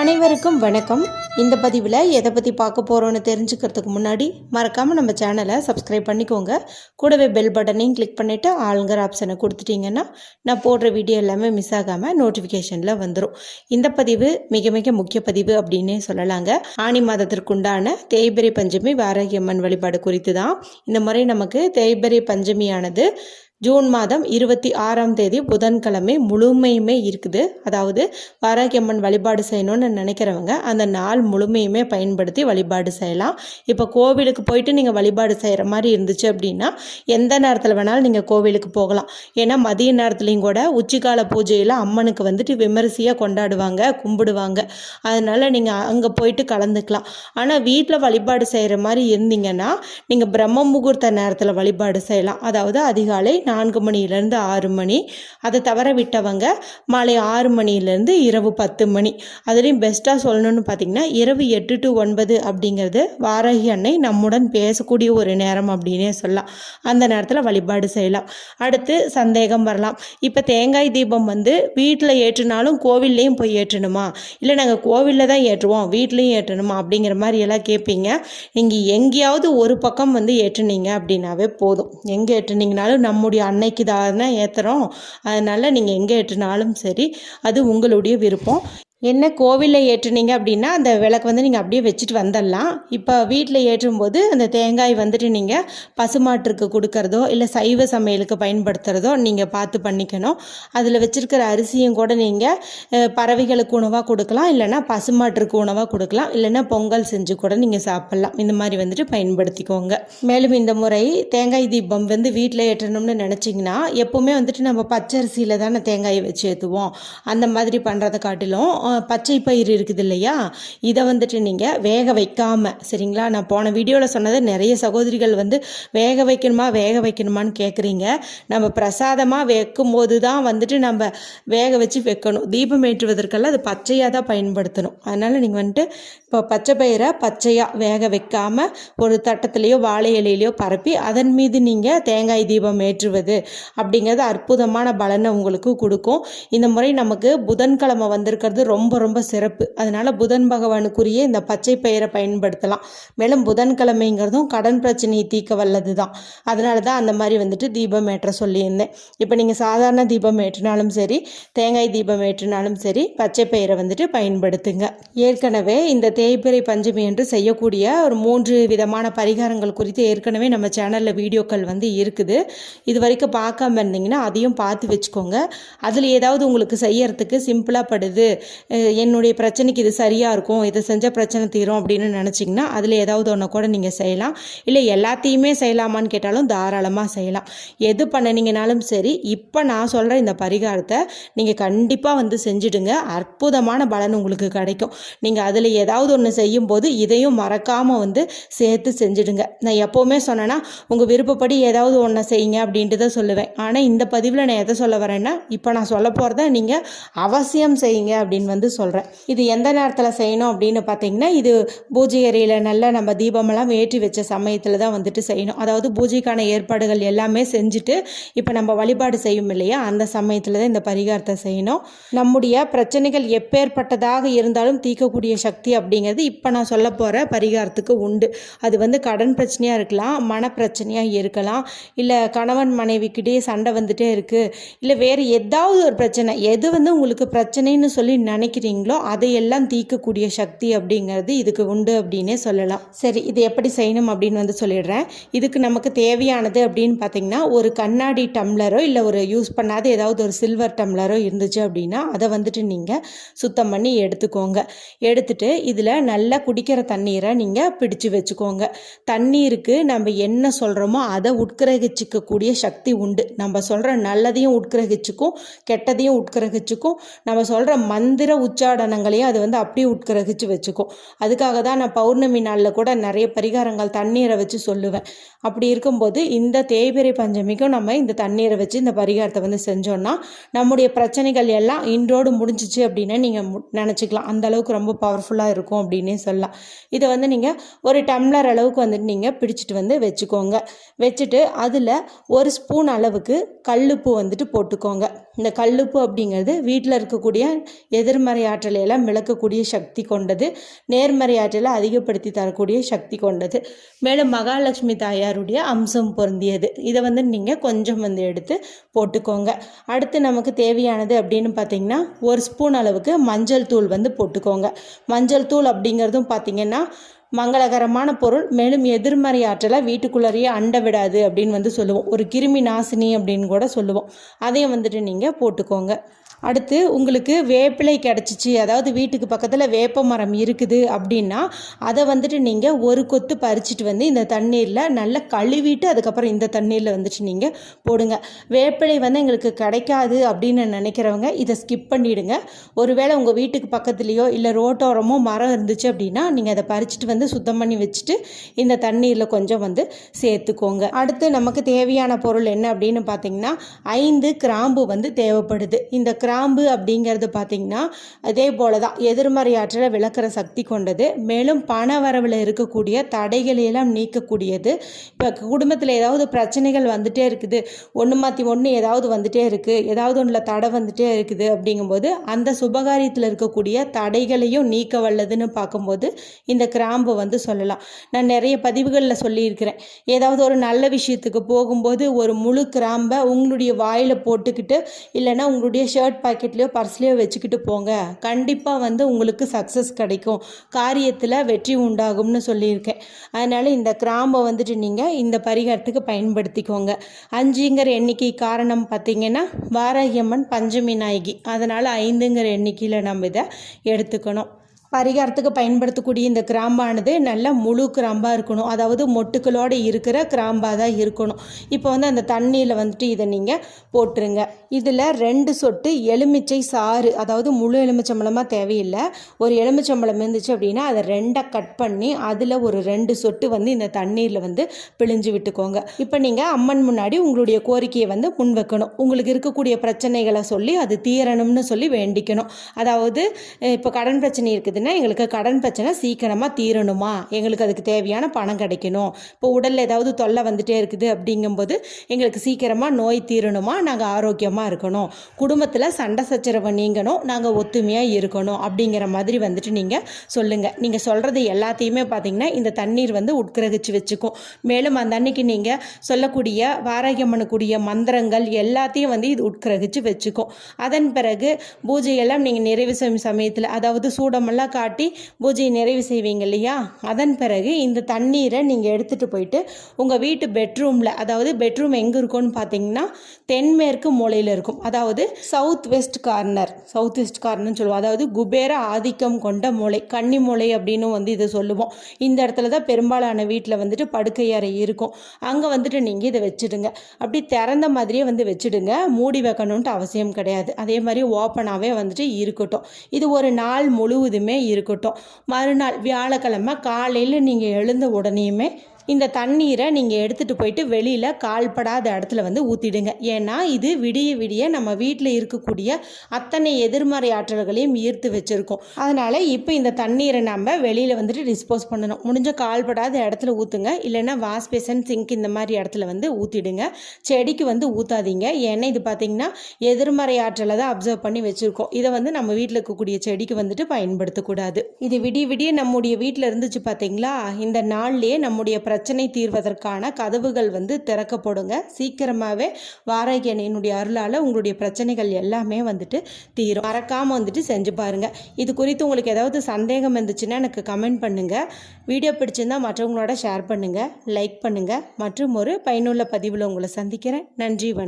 அனைவருக்கும் வணக்கம். இந்த பதிவில் எதை பற்றி பார்க்க போகிறோன்னு தெரிஞ்சுக்கிறதுக்கு முன்னாடி மறக்காமல் நம்ம சேனலை சப்ஸ்கிரைப் பண்ணிக்கோங்க. கூடவே பெல் பட்டனையும் கிளிக் பண்ணிவிட்டு ஆளுங்கிற ஆப்ஷனை கொடுத்துட்டிங்கன்னா நான் போடுற வீடியோ எல்லாமே மிஸ் ஆகாமல் நோட்டிஃபிகேஷனில் வந்துடும் இந்த பதிவு மிக மிக முக்கிய பதிவு அப்படின்னே சொல்லலாங்க. ஆனி மாதத்திற்குண்டான தேய்பெரி பஞ்சமி வாரகியம்மன் வழிபாடு குறித்து தான் இந்த முறை நமக்கு தேய்பெரி பஞ்சமியானது ஜூன் மாதம் இருபத்தி ஆறாம் தேதி புதன்கிழமை முழுமையுமே இருக்குது. அதாவது வாராகியம்மன் வழிபாடு செய்யணும்னு நினைக்கிறவங்க அந்த நாள் முழுமையுமே பயன்படுத்தி வழிபாடு செய்யலாம். இப்போ கோவிலுக்கு போயிட்டு நீங்கள் வழிபாடு செய்கிற மாதிரி இருந்துச்சு அப்படின்னா எந்த நேரத்தில் வேணாலும் நீங்கள் கோவிலுக்கு போகலாம். ஏன்னா மதிய நேரத்துலையும் கூட உச்சிக்கால பூஜையில் அம்மனுக்கு வந்துட்டு விமரிசையாக கொண்டாடுவாங்க கும்பிடுவாங்க. அதனால் நீங்கள் அங்கே போயிட்டு கலந்துக்கலாம். ஆனால் வீட்டில் வழிபாடு செய்கிற மாதிரி இருந்தீங்கன்னா நீங்கள் பிரம்ம முகூர்த்த நேரத்தில் வழிபாடு செய்யலாம். அதாவது அதிகாலை நான்கு மணியிலேருந்து ஆறு மணி. அதை தவிர விட்டவங்க மாலை ஆறு மணியிலேருந்து இரவு பத்து மணி. அதுலேயும் பெஸ்ட்டாக சொல்லணும்னு பார்த்தீங்கன்னா இரவு எட்டு டு ஒன்பது அப்படிங்கிறது வாராகி அன்னை நம்முடன் பேசக்கூடிய ஒரு நேரம் அப்படின்னே சொல்லலாம். அந்த நேரத்தில் வழிபாடு செய்யலாம். அடுத்து சந்தேகம் வரலாம். இப்போ தேங்காய் தீபம் வந்து வீட்டில் ஏற்றினாலும் கோவில்லையும் போய் ஏற்றணுமா? இல்லை நாங்கள் கோவிலில் தான் ஏற்றுவோம் வீட்லேயும் ஏற்றணுமா? அப்படிங்கிற மாதிரி எல்லாம் கேட்பீங்க நீங்கள் எங்கேயாவது ஒரு பக்கம் வந்து ஏற்றுனீங்க அப்படின்னாவே போதும். எங்கே ஏற்றுனீங்கனாலும் நம்முடைய அன்னைக்கு தானே ஏற்றுறோம் அதனால் நீங்கள் எங்கே ஏற்றினாலும் சரி அது உங்களுடைய விருப்பம். என்ன கோவிலில் ஏற்றுனீங்க அப்படின்னா அந்த விளக்கு வந்து நீங்கள் அப்படியே வச்சுட்டு வந்துடலாம். இப்போ வீட்டில் ஏற்றும்போது அந்த தேங்காய் வந்துட்டு நீங்கள் பசுமாட்டிற்கு கொடுக்கறதோ இல்லை சைவ சமையலுக்கு பயன்படுத்துகிறதோ நீங்கள் பார்த்து பண்ணிக்கணும். அதில் வச்சுருக்கிற அரிசியும் கூட நீங்கள் பறவைகளுக்கு உணவாக கொடுக்கலாம் இல்லைன்னா பசுமாட்டிற்கு உணவாக கொடுக்கலாம் இல்லைன்னா பொங்கல் செஞ்சு கூட நீங்கள் சாப்பிட்லாம். இந்த மாதிரி வந்துட்டு பயன்படுத்திக்கோங்க. மேலும் இந்த முறை தேங்காய் தீபம் வந்து வீட்டில் ஏற்றணும்னு நினச்சிங்கன்னா எப்போவுமே வந்துட்டு நம்ம பச்சரிசியில் தானே தேங்காயை வச்சு ஏற்றுவோம் அந்த மாதிரி பண்ணுறதை காட்டிலும் பச்சை பயிர் இருக்குது இல்லையா இதை வந்துட்டு நீங்கள் வேக வைக்காமல் சரிங்களா? நான் போன வீடியோவில் சொன்னது நிறைய சகோதரிகள் வந்து வேக வைக்கணுமா வேக வைக்கணுமான்னு கேட்குறீங்க நம்ம பிரசாதமாக வைக்கும்போது தான் வந்துட்டு நம்ம வேக வச்சு வைக்கணும். தீபம் ஏற்றுவதற்கெல்லாம் அது பச்சையாக தான் பயன்படுத்தணும். அதனால் நீங்கள் வந்துட்டு இப்போ பச்சை பயிரை பச்சையாக வேக வைக்காமல் ஒரு தட்டத்துலேயோ வாழை இலையிலையோ பரப்பி அதன் மீது நீங்கள் தேங்காய் தீபம் ஏற்றுவது அப்படிங்கிறது அற்புதமான பலனை உங்களுக்கு கொடுக்கும். இந்த முறை நமக்கு புதன்கிழமை வந்திருக்கிறது ரொம்ப ரொம்ப ரொம்ப சிறப்பு. அதனால் புதன் பகவானுக்குரிய இந்த பச்சை பயிரை பயன்படுத்தலாம். மேலும் புதன்கிழமைங்கிறதும் கடன் பிரச்சனையை தீர்க்க வல்லது தான் அதனால தான் அந்த மாதிரி வந்துட்டு தீபம் ஏற்ற சொல்லியிருந்தேன். இப்போ நீங்கள் சாதாரண தீபம் ஏற்றினாலும் சரி தேங்காய் தீபம் ஏற்றினாலும் சரி பச்சை பயிரை வந்துட்டு பயன்படுத்துங்க. ஏற்கனவே இந்த தேய்பிறை பஞ்சமி என்று செய்யக்கூடிய ஒரு மூன்று விதமான பரிகாரங்கள் குறித்து ஏற்கனவே நம்ம சேனலில் வீடியோக்கள் வந்து இருக்குது. இது வரைக்கும் பார்க்காம இருந்தீங்கன்னா அதையும் பார்த்து வச்சுக்கோங்க. அதில் ஏதாவது உங்களுக்கு செய்யறதுக்கு சிம்பிளாக படுது என்னுடைய பிரச்சனைக்கு இது சரியாக இருக்கும் இதை செஞ்சால் பிரச்சனை தீரும் அப்படின்னு நினச்சிங்கன்னா அதில் ஏதாவது ஒன்று கூட நீங்கள் செய்யலாம். இல்லை எல்லாத்தையுமே செய்யலாமான்னு கேட்டாலும் தாராளமாக செய்யலாம். எது பண்ணினீங்கனாலும் சரி இப்போ நான் சொல்கிற இந்த பரிகாரத்தை நீங்கள் கண்டிப்பாக வந்து செஞ்சுடுங்க. அற்புதமான பலன் உங்களுக்கு கிடைக்கும். நீங்கள் அதில் ஏதாவது ஒன்று செய்யும்போது இதையும் மறக்காமல் வந்து சேர்த்து செஞ்சுடுங்க. நான் எப்போவுமே சொன்னேன்னா உங்கள் விருப்பப்படி ஏதாவது ஒன்று செய்யுங்க அப்படின்ட்டு தான் சொல்லுவேன். ஆனால் இந்த பதிவில் நான் எதை சொல்ல வரேன்னா இப்போ நான் சொல்ல போகிறத நீங்கள் அவசியம் செய்யுங்க அப்படின்னு வந்து சொல்கிறேன் இது எந்த நேரத்தில் செய்யணும் அப்படின்னு பார்த்தீங்கன்னா இது பூஜை அறையில் நல்லா நம்ம தீபமெல்லாம் ஏற்றி வச்ச சமயத்தில் தான் வந்துட்டு செய்யணும். அதாவது பூஜைக்கான ஏற்பாடுகள் எல்லாமே செஞ்சுட்டு இப்போ நம்ம வழிபாடு செய்யும் இல்லையா? அந்த சமயத்தில் தான் இந்த பரிகாரத்தை செய்யணும். நம்முடைய பிரச்சனைகள் எப்பேற்பட்டதாக இருந்தாலும் தீர்க்கக்கூடிய சக்தி அப்படிங்கிறது இப்போ நான் சொல்ல போகிற பரிகாரத்துக்கு உண்டு. அது வந்து கடன் பிரச்சனையாக இருக்கலாம் மன பிரச்சனையாக இருக்கலாம் இல்லை கணவன் மனைவிக்கிட்டே சண்டை வந்துட்டே இருக்குது இல்லை வேறு ஏதாவது ஒரு பிரச்சனை. எது வந்து உங்களுக்கு பிரச்சனைன்னு சொல்லி நினைக்கிறீங்களோ அதையெல்லாம் தீர்க்கக்கூடிய சக்தி அப்படிங்கிறது இதுக்கு உண்டு அப்படின்னே சொல்லலாம். சரி இது எப்படி செய்யணும் அப்படின்னு வந்து சொல்லிடுறேன். இதுக்கு நமக்கு தேவையானது அப்படின்னு பார்த்தீங்கன்னா ஒரு கண்ணாடி டம்ளரோ இல்லை ஒரு யூஸ் பண்ணாத ஏதாவது ஒரு சில்வர் டம்ளரோ இருந்துச்சு அப்படின்னா அதை வந்துட்டு நீங்கள் சுத்தம் பண்ணி எடுத்துக்கோங்க. எடுத்துட்டு இதில் நல்லா குடிக்கிற தண்ணீரை நீங்கள் பிடிச்சு வச்சுக்கோங்க. தண்ணீருக்கு நம்ம என்ன சொல்கிறோமோ அதை உட்கிரகிச்சிக்கக்கூடிய சக்தி உண்டு. நம்ம சொல்கிற நல்லதையும் உட்கிரகிச்சுக்கும் கெட்டதையும் உட்கிரகிச்சுக்கும் நம்ம சொல்கிற மந்திர உச்சாடனங்களையும் அது வந்து அப்படியே உட்கிரகிச்சு வச்சுக்கும். அதுக்காக தான் நான் பௌர்ணமி நாளில் கூட நிறைய பரிகாரங்கள் தண்ணீரை வச்சு சொல்லுவேன். அப்படி இருக்கும்போது இந்த தேய்பிரை பஞ்சமிக்கும் நம்ம இந்த தண்ணீரை வச்சு இந்த பரிகாரத்தை வந்து செஞ்சோன்னா நம்முடைய பிரச்சனைகள் எல்லாம் இன்றோடு முடிஞ்சிச்சு அப்படின்னு நீங்கள் நினச்சிக்கலாம். அந்த அளவுக்கு ரொம்ப பவர்ஃபுல்லாக இருக்கும் அப்படின்னே சொல்லலாம். இதை வந்து நீங்கள் ஒரு டம்ளர் அளவுக்கு வந்துட்டு நீங்கள் பிடிச்சிட்டு வந்து வச்சுக்கோங்க. வச்சுட்டு அதில் ஒரு ஸ்பூன் அளவுக்கு கல்லுப்பு வந்துட்டு போட்டுக்கோங்க. இந்த கல்லுப்பு அப்படிங்கிறது வீட்டில் இருக்கக்கூடிய எதிர்ம எதிர்மறை ஆற்றலை எல்லாம் விளக்கக்கூடிய சக்தி கொண்டது. நேர்மறை ஆற்றலை அதிகப்படுத்தி தரக்கூடிய சக்தி கொண்டது. மேலும் மகாலட்சுமி தாயாருடைய அம்சம் பொருந்தியது. இதை வந்து நீங்கள் கொஞ்சம் வந்து எடுத்து போட்டுக்கோங்க. அடுத்து நமக்கு தேவையானது அப்படின்னு பார்த்தீங்கன்னா ஒரு ஸ்பூன் அளவுக்கு மஞ்சள் தூள் வந்து போட்டுக்கோங்க. மஞ்சள் தூள் அப்படிங்கிறதும் பார்த்தீங்கன்னா மங்களகரமான பொருள். மேலும் எதிர்மறை ஆற்றலை வீட்டுக்குள்ளேயே அண்ட விடாது அப்படின்னு வந்து சொல்லுவோம். ஒரு கிருமி நாசினி அப்படின்னு கூட சொல்லுவோம். அதையும் வந்துட்டு நீங்கள் போட்டுக்கோங்க. அடுத்து உங்களுக்கு வேப்பிலை கிடச்சிச்சு. அதாவது வீட்டுக்கு பக்கத்தில் வேப்ப மரம் இருக்குது அப்படின்னா அதை வந்துட்டு நீங்கள் ஒரு கொத்து பறிச்சிட்டு வந்து இந்த தண்ணீரில் நல்லா கழுவிட்டு அதுக்கப்புறம் இந்த தண்ணீரில் வந்துட்டு நீங்கள் போடுங்க. வேப்பிலை வந்து எங்களுக்கு கிடைக்காது அப்படின்னு நினைக்கிறவங்க இதை ஸ்கிப் பண்ணிவிடுங்க ஒருவேளை உங்கள் வீட்டுக்கு பக்கத்துலேயோ இல்லை ரோட்டோரமோ மரம் இருந்துச்சு அப்படின்னா நீங்கள் அதை பறிச்சிட்டு வந்து சுத்தம் பண்ணி வச்சுட்டு இந்த தண்ணீரில் கொஞ்சம் வந்து சேர்த்துக்கோங்க. அடுத்து நமக்கு தேவையான பொருள் என்ன அப்படின்னு பார்த்தீங்கன்னா ஐந்து கிராம்பு வந்து தேவைப்படுது. இந்த கிராம்பு அப்படிங்கிறது பார்த்திங்கன்னா அதே போல தான் எதிர்மறை ஆற்றலை விளக்குற சக்தி கொண்டது. மேலும் பண வரவில் இருக்கக்கூடிய தடைகளையெல்லாம் நீக்கக்கூடியது. இப்போ குடும்பத்தில் ஏதாவது பிரச்சனைகள் வந்துகிட்டே இருக்குது. ஒன்று மாற்றி ஒன்று ஏதாவது வந்துகிட்டே இருக்குது ஏதாவது ஒன்றில் தடை வந்துகிட்டே இருக்குது அப்படிங்கும்போது அந்த சுபகாரியத்தில் இருக்கக்கூடிய தடைகளையும் நீக்க வல்லதுன்னு பார்க்கும்போது இந்த கிராம்பு வந்து சொல்லலாம். நான் நிறைய பதிவுகளில் சொல்லியிருக்கிறேன். ஏதாவது ஒரு நல்ல விஷயத்துக்கு போகும்போது ஒரு முழு கிராம்பை உங்களுடைய வாயில் போட்டுக்கிட்டு இல்லைன்னா உங்களுடைய ஷர்ட் பாக்கெட்லேயோ பர்ஸ்லேயோ வச்சுக்கிட்டு போங்க. கண்டிப்பாக வந்து உங்களுக்கு சக்ஸஸ் கிடைக்கும். காரியத்தில் வெற்றி உண்டாகும்னு சொல்லியிருக்கேன். அதனால் இந்த கிராம்பை வந்துட்டு நீங்கள் இந்த பரிகாரத்துக்கு பயன்படுத்திக்கோங்க. அஞ்சுங்கிற எண்ணிக்கை காரணம் பார்த்திங்கன்னா வாராகியம்மன் பஞ்சமி நாயகி. அதனால் ஐந்துங்கிற எண்ணிக்கையில் நம்ம இதை எடுத்துக்கணும். பரிகாரத்துக்கு பயன்படுத்தக்கூடிய இந்த கிராம்பானது நல்ல முழு கிராம்பாக இருக்கணும். அதாவது மொட்டுக்களோடு இருக்கிற கிராம்பாக தான் இருக்கணும். இப்போ வந்து அந்த தண்ணியில் வந்துட்டு இதை நீங்கள் போட்டுருங்க. இதில் ரெண்டு சொட்டு எலுமிச்சை சாறு அதாவது முழு எலுமிச்சம்பழமாக தேவையில்லை. ஒரு எலுமிச்சம்பழம் இருந்துச்சு அப்படின்னா அதை ரெண்டாக கட் பண்ணி அதில் ஒரு ரெண்டு சொட்டு வந்து இந்த தண்ணீரில் வந்து பிழிஞ்சு விட்டுக்கோங்க. இப்போ நீங்கள் அம்மன் முன்னாடி உங்களுடைய கோரிக்கையை வந்து முன் வைக்கணும் உங்களுக்கு இருக்கக்கூடிய பிரச்சனைகளை சொல்லி அது தீரணும்னு சொல்லி வேண்டிக்கணும். அதாவது இப்போ கடன் பிரச்சனை இருக்குது. பார்த்தீங்கன்னா எங்களுக்கு கடன் பிரச்சனை சீக்கிரமாக தீரணுமா? எங்களுக்கு அதுக்கு தேவையான பணம் கிடைக்கணும். இப்போ உடலில் ஏதாவது தொல்லை வந்துகிட்டே இருக்குது அப்படிங்கும்போது எங்களுக்கு சீக்கிரமாக நோய் தீரணுமா? நாங்கள் ஆரோக்கியமாக இருக்கணும். குடும்பத்தில் சண்டை சச்சரவை நீங்கணும். நாங்கள் ஒத்துமையாக இருக்கணும். அப்படிங்கிற மாதிரி வந்துட்டு நீங்கள் சொல்லுங்கள் நீங்கள் சொல்கிறது எல்லாத்தையுமே பார்த்தீங்கன்னா இந்த தண்ணீர் வந்து உட்கிரகிச்சு வச்சுக்கும். மேலும் அந்த அன்னைக்கு நீங்கள் சொல்லக்கூடிய வாராகியம்மனுக்குரிய மந்திரங்கள் எல்லாத்தையும் வந்து இது உட்கிரகிச்சு வச்சுக்கும். அதன் பிறகு பூஜையெல்லாம் நீங்கள் நிறைவு செய்யும் சமயத்தில் அதாவது சூடமெல்லாம் காட்டி பூஜையை நிறைவு செய்வீங்க இல்லையா? அதன் பிறகு இந்த தண்ணீரை நீங்கள் எடுத்துகிட்டு போயிட்டு உங்கள் வீட்டு பெட்ரூமில் அதாவது பெட்ரூம் எங்கே இருக்கும்னு பார்த்தீங்கன்னா தென்மேற்கு மூலையில் இருக்கும். அதாவது south west corner south west கார்னர்னு சொல்லுவோம். அதாவது குபேர ஆதிக்கம் கொண்ட மூளை கன்னி மூளை அப்படின்னு வந்து இதை சொல்லுவோம். இந்த இடத்துல தான் பெரும்பாலான வீட்டில் வந்துட்டு படுக்கை அறை இருக்கும். அங்கே வந்துட்டு நீங்கள் இதை வச்சுடுங்க. அப்படி திறந்த மாதிரியே வந்து வச்சுடுங்க. மூடி வைக்கணுன்ட்டு அவசியம் கிடையாது. அதே மாதிரி ஓப்பனாகவே வந்துட்டு இருக்கட்டும். இது ஒரு நாள் முழுவதுமே இருக்கட்டும். மறுநாள் வியாழக்கிழமை காலையில் நீங்கள் எழுந்த உடனேயுமே இந்த தண்ணீரை நீங்கள் எடுத்துகிட்டு போயிட்டு வெளியில் கால்படாத இடத்துல வந்து ஊற்றிடுங்க ஏன்னா இது விடிய விடிய நம்ம வீட்டில் இருக்கக்கூடிய அத்தனை எதிர்மறை ஆற்றல்களையும் ஈர்த்து வச்சுருக்கோம். அதனால் இப்போ இந்த தண்ணீரை நம்ம வெளியில் வந்துட்டு டிஸ்போஸ் பண்ணணும். முடிஞ்ச கால்படாத இடத்துல ஊற்றுங்க இல்லைன்னா வாஷ் பேசன் சிங்க் இந்த மாதிரி இடத்துல வந்து ஊற்றிடுங்க செடிக்கு வந்து ஊற்றாதீங்க ஏன்னா இது பார்த்திங்கன்னா எதிர்மறை ஆற்றலை தான் அப்சர்வ் பண்ணி வச்சுருக்கோம். இதை வந்து நம்ம வீட்டில் இருக்கக்கூடிய செடிக்கு வந்துட்டு பயன்படுத்தக்கூடாது. இது விடிய விடிய நம்முடைய வீட்டில் இருந்துச்சு பார்த்தீங்களா இந்த நாள்லேயே நம்முடைய பிரச்சனை தீர்வதற்கான கதவுகள் வந்து திறக்கப்படுங்க. சீக்கிரமாகவே வாராகியனினுடைய அருளால் உங்களுடைய பிரச்சனைகள் எல்லாமே வந்துட்டு தீரும். மறக்காமல் வந்துட்டு செஞ்சு பாருங்கள் இது குறித்து உங்களுக்கு ஏதாவது சந்தேகம் இருந்துச்சுன்னா எனக்கு கமெண்ட் பண்ணுங்கள் வீடியோ பிடிச்சிருந்தால் மற்றவங்களோட ஷேர் பண்ணுங்கள் லைக் பண்ணுங்கள் மற்றும் ஒரு பயனுள்ள பதிவில் உங்களை சந்திக்கிறேன். நன்றி வணக்கம்.